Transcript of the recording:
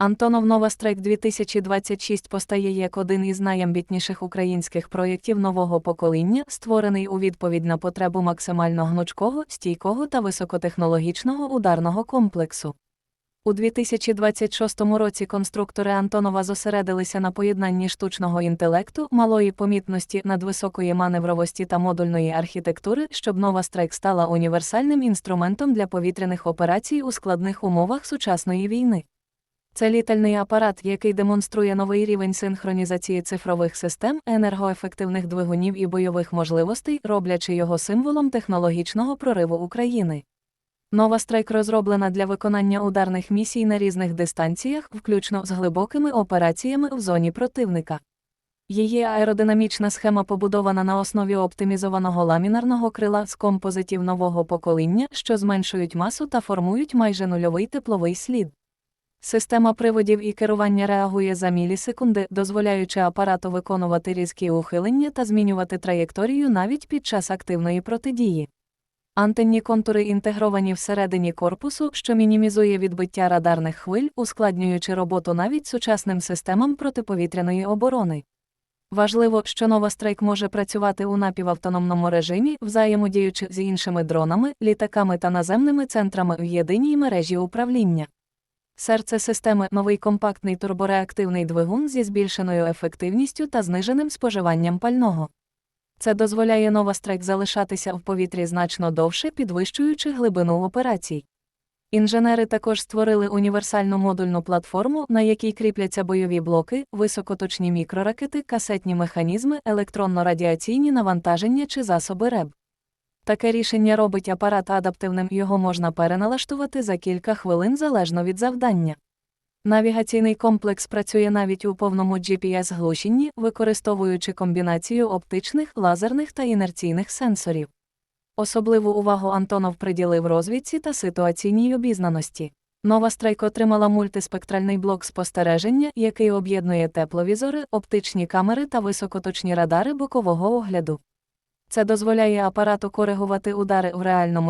Антонов Нова Страйк 2026 постає як один із найамбітніших українських проєктів нового покоління, створений у відповідь на потребу максимально гнучкого, стійкого та високотехнологічного ударного комплексу. У 2026 році конструктори Антонова зосередилися на поєднанні штучного інтелекту, малої помітності, надвисокої маневровості та модульної архітектури, щоб нова страйк стала універсальним інструментом для повітряних операцій у складних умовах сучасної війни. Це літальний апарат, який демонструє новий рівень синхронізації цифрових систем, енергоефективних двигунів і бойових можливостей, роблячи його символом технологічного прориву України. Нова страйк розроблена для виконання ударних місій на різних дистанціях, включно з глибокими операціями в зоні противника. Її аеродинамічна схема побудована на основі оптимізованого ламінарного крила з композитів нового покоління, що зменшують масу та формують майже нульовий тепловий слід. Система приводів і керування реагує за мілісекунди, дозволяючи апарату виконувати різкі ухилення та змінювати траєкторію навіть під час активної протидії. Антенні контури інтегровані всередині корпусу, що мінімізує відбиття радарних хвиль, ускладнюючи роботу навіть сучасним системам протиповітряної оборони. Важливо, що нова страйк може працювати у напівавтономному режимі, взаємодіючи з іншими дронами, літаками та наземними центрами в єдиній мережі управління. Серце системи новий компактний турбореактивний двигун зі збільшеною ефективністю та зниженим споживанням пального. Це дозволяє нова страйк залишатися в повітрі значно довше, підвищуючи глибину операцій. Інженери також створили універсальну модульну платформу, на якій кріпляться бойові блоки, високоточні мікроракети, касетні механізми, електронно-радіаційні навантаження чи засоби РЕБ. Таке рішення робить апарат адаптивним, його можна переналаштувати за кілька хвилин залежно від завдання. Навігаційний комплекс працює навіть у повному GPS-глушенні, використовуючи комбінацію оптичних, лазерних та інерційних сенсорів. Особливу увагу Антонов приділив розвідці та ситуаційній обізнаності. Нова страйк отримала мультиспектральний блок спостереження, який об'єднує тепловізори, оптичні камери та високоточні радари бокового огляду. Це дозволяє апарату коригувати удари в реальному